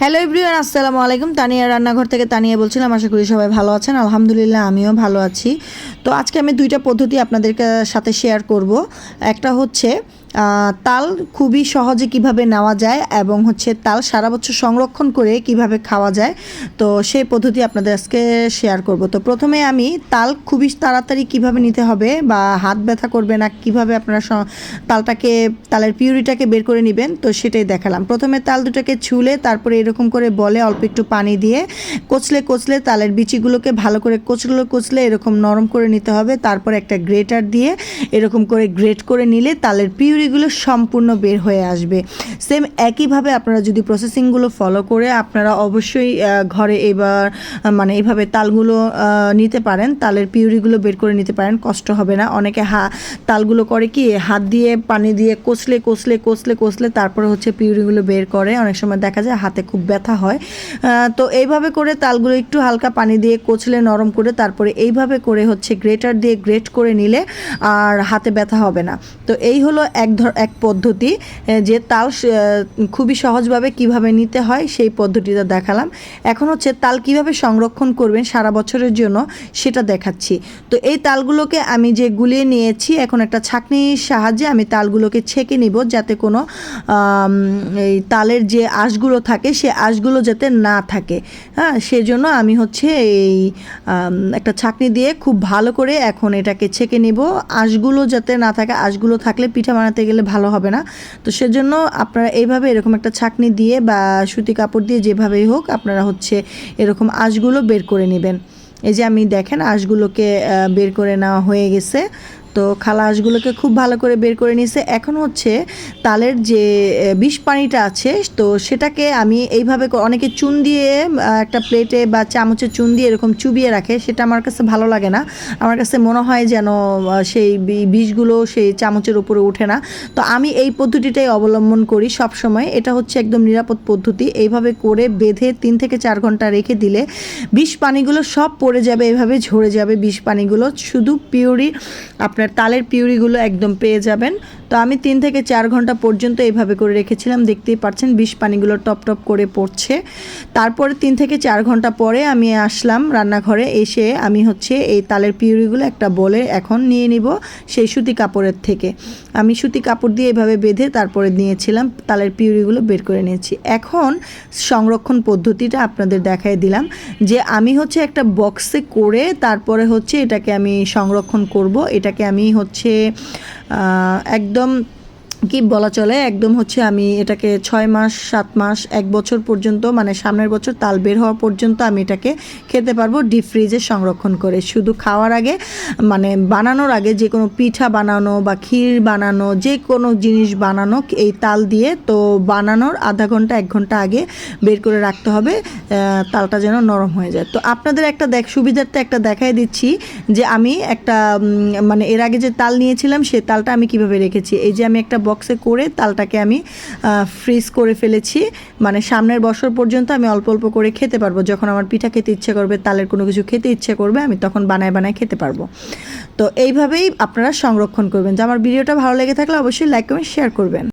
Hello everyone আসসালামু আলাইকুম। তানিয়া রান্নাঘর থেকে তানিয়া বলছিলাম, আশা করি সবাই ভালো আছেন। আলহামদুলিল্লাহ, আমিও ভালো আছি। তো আজকে আমি দুইটা পদ্ধতি আপনাদের সাথে শেয়ার করব। একটা হচ্ছে তাল খুবই সহজে কীভাবে নেওয়া যায় এবং হচ্ছে তাল সারা বছর সংরক্ষণ করে কীভাবে খাওয়া যায়, তো সেই পদ্ধতি আপনাদের আজকে শেয়ার করব। তো প্রথমে আমি তাল খুবই তাড়াতাড়ি কীভাবে নিতে হবে বা হাত ব্যথা করবে না, কীভাবে আপনারা তালটাকে, তালের পিউরিটাকে বের করে নেবেন, তো সেটাই দেখালাম। প্রথমে তাল দুটাকে ছুলে তারপরে এরকম করে বলে অল্প একটু পানি দিয়ে কচলে কচলে তালের বিচিগুলোকে ভালো করে কচলে কচলে এরকম নরম করে নিতে হবে, তারপর একটা গ্রেটার দিয়ে এরকম করে গ্রেট করে নিলে তালের পিউরিগুলো সম্পূর্ণ বের হয়ে আসবে। সেম একইভাবে আপনারা যদি প্রসেসিংগুলো ফলো করে আপনারা অবশ্যই ঘরে এবার মানে এইভাবে তালগুলো নিতে পারেন। তালের পিউরিগুলো বের করে নিতে পারেন, কষ্ট হবে না। অনেকে হা, তালগুলো করে কি, হাত দিয়ে পানি দিয়ে কচলে কচলে কচলে কচলে তারপরে হচ্ছে পিউরিগুলো বের করে। অনেক সময় দেখা যায় হাতে খুব ব্যথা হয়। তো এইভাবে করে তালগুলো একটু হালকা পানি দিয়ে কচলে, নরম করে তারপরে এইভাবে করে হচ্ছে গ্রেটার দিয়ে গ্রেট করে নিলে আর হাতে ব্যথা হবে না। তো এই হলো এক ধর, এক পদ্ধতি যে তাল খুবই সহজভাবে কীভাবে নিতে হয় সেই পদ্ধতিটা দেখালাম। এখন হচ্ছে তাল কীভাবে সংরক্ষণ করবেন সারা বছরের জন্য সেটা দেখাচ্ছি। তো এই তালগুলোকে আমি যে গুলিয়ে নিয়েছি, এখন একটা ছাঁকনির সাহায্যে আমি তালগুলোকে ছেঁকে নিব যাতে কোনো এই তালের যে আঁশগুলো থাকে সে আঁশগুলো যাতে না থাকে। হ্যাঁ সেজন্য আমি হচ্ছে এই একটা ছাঁকনি দিয়ে খুব ভালো করে এখন এটাকে ছেঁকে নিব। আঁশগুলো যাতে না থাকে, আঁশগুলো থাকলে পিঠা বানাতে গেলে ভালো হবে না। তো সেজন্য আপনারা এইভাবে এরকম একটা ছাঁকনি দিয়ে বা সুতি কাপড় দিয়ে যেভাবেই হোক আপনারা হচ্ছে এরকম আঁশগুলো বের করে নেবেন। এই যে আমি দেখেন আঁশগুলোকে বের করে নেওয়া হয়ে গেছে। তো খালা আঁশগুলোকে খুব ভালো করে বের করে নিয়েছে। এখন হচ্ছে তালের যে বিষ পানিটা আছে, তো সেটাকে আমি এইভাবে অনেকে চুন দিয়ে একটা প্লেটে বা চামচে চুন দিয়ে এরকম চুবিয়ে রাখে, সেটা আমার কাছে ভালো লাগে না। আমার কাছে মনে হয় যেন সেই বিষগুলো সেই চামচের উপরে ওঠে না। তো আমি এই পদ্ধতিটাই অবলম্বন করি সব সময় এটা হচ্ছে একদম নিরাপদ পদ্ধতি। এইভাবে করে বেঁধে তিন থেকে চার ঘণ্টা রেখে দিলে বিষ পানিগুলো সব পড়ে যাবে, এভাবে ঝরে যাবে বিষ পানিগুলো। শুধু পিউরি আপনার তালের পিউরিগুলো একদম পেয়ে যাবেন। তো আমি তিন থেকে চার ঘণ্টা পর্যন্ত এইভাবে করে রেখেছিলাম। দেখতেই পাচ্ছেন বিষ পানিগুলো টপ টপ করে পড়ছে। তারপরে তিন থেকে চার ঘণ্টা পরে আমি আসলাম রান্নাঘরে। এসে আমি হচ্ছে এই তালের পিউরিগুলো একটা বলে এখন নিয়ে নিব সেই সুতি কাপড়ের থেকে। আমি সুতি কাপড় দিয়ে এভাবে বেঁধে তারপরে নিয়েছিলাম, তালের পিউরিগুলো বের করে নিয়েছি। এখন সংরক্ষণ পদ্ধতিটা আপনাদের দেখাই দিলাম যে আমি হচ্ছে একটা বক্সে করে তারপরে হচ্ছে এটাকে আমি সংরক্ষণ করব। এটাকে আমি হচ্ছে একদম কি বলা চলে, একদম হচ্ছে আমি এটাকে ছয় মাস, সাত মাস, এক বছর পর্যন্ত মানে সামনের বছর তাল বের হওয়া পর্যন্ত আমি এটাকে খেতে পারব ডিপ ফ্রিজে সংরক্ষণ করে। শুধু খাওয়ার আগে মানে বানানোর আগে যে কোনো পিঠা বানানো বা ক্ষীর বানানো, যে কোনো জিনিস বানানো, এই তাল দিয়ে তো বানানোর আধা ঘণ্টা, এক ঘণ্টা আগে বের করে রাখতে হবে তালটা যেন নরম হয়ে যায়। তো আপনাদের একটা দেখ, সুবিধার্থে একটা দেখাই দিচ্ছি যে আমি একটা মানে এর আগে যে তাল নিয়েছিলাম, সে তালটা আমি কীভাবে রেখেছি? এই যে আমি একটা বক্সে করে তালটাকে আমি ফ্রিজ করে ফেলেছি। মানে সামনের বছর পর্যন্ত আমি অল্প অল্প করে খেতে পারব। যখন আমার পিঠা খেতে ইচ্ছে করবে, তালের কোনো কিছু খেতে ইচ্ছে করবে, আমি তখন বানায় বানায় খেতে পারব। তো এইভাবেই আপনারা সংরক্ষণ করবেন। যে আমার ভিডিওটা ভালো লেগে থাকলে অবশ্যই লাইক কমেন্ট শেয়ার করবেন।